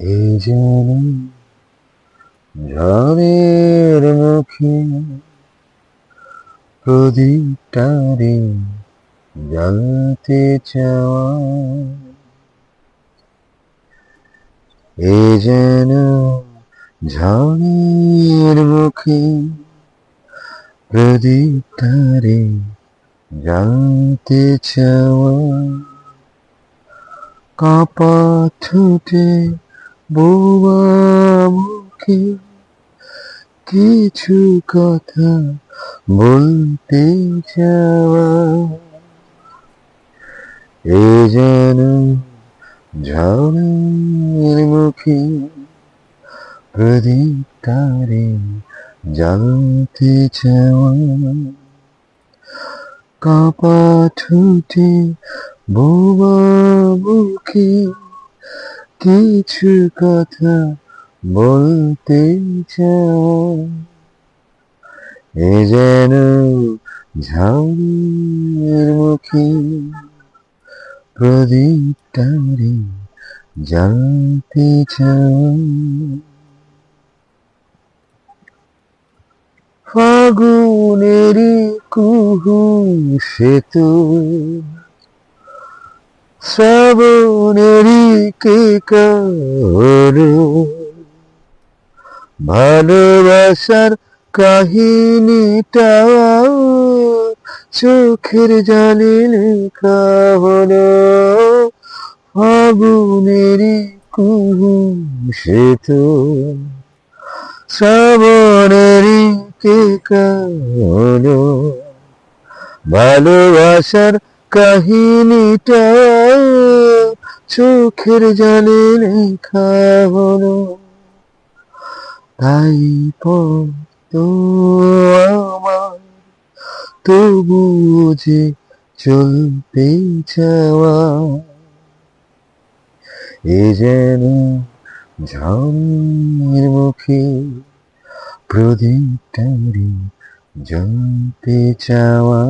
এই যেন ঝড়ের মুখে প্রদীপটারে জ্বালতে চাওয়া। এ যেন ঝড়ের মুখে প্রদীপটারে জ্বালতে চাওয়া। কাপা ঠোঁটে বোবা মুখে কিছু কথা বলতে চাওয়া। এ যেন ঝড়ের মুখে প্রদীপটারে জ্বালতে চাওয়া। কাপা ঠোঁটে বোবা মুখে কিছু কথা বলতে চাও এ যেন ঝড়ের মুখে প্রদীপটারে জানতে চাও ফাগুনেরই কুহু সেতু, শ্রাবণেরই কে ভালোবাসার কাহিনীটা চোখের জালে লেখা হলো ফাগুনেরই কুহু সে তো শ্রাবণেরই কে কারও ভালোবাসার কাহিনীটা চোখের জানে লেখা হলো। তাই তো আমার, তবু যে চলতে চাওয়া। এ যেন ঝড়ের মুখে প্রদীপটারি জ্বলতে চাওয়া।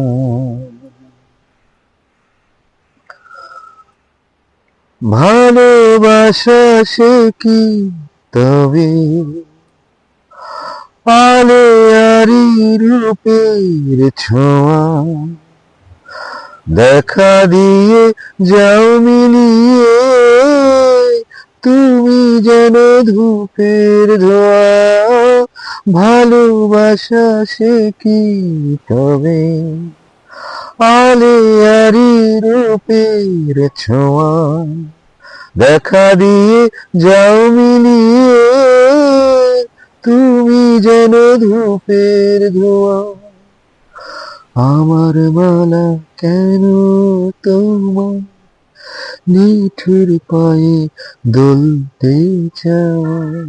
ভালোবাসা সে কি তবে? আলে আরি রূপের ছোঁয়া। দেখা দিয়ে যাও মিলিয়ে, তুমি যেন ধূপের ধোয়া। ভালোবাসা সে কি তবে? আলে আরি রূপের ছোঁয়া। দেখা দিয়ে যাও মিলিয়ে, তুমি যেন ধূপের ধোঁয়া। আমার মালা কেন তোমার নিঠুর পায়ে দোলতে চাওয়া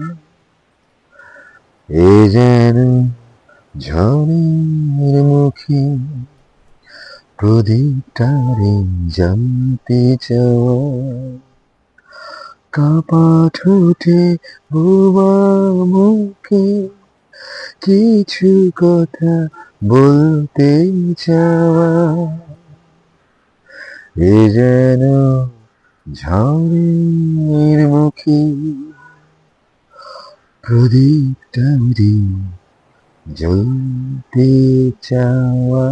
যেন ঝড়ের মুখে প্রদীপটারে জানতে চাওয়া কাপা ঠোঁটে বোবা মুখে কিছু কথা বলতে চাওয়া। এ যেন ঝড়ের মুখে প্রদীপটারি জ্বলতে চাওয়া।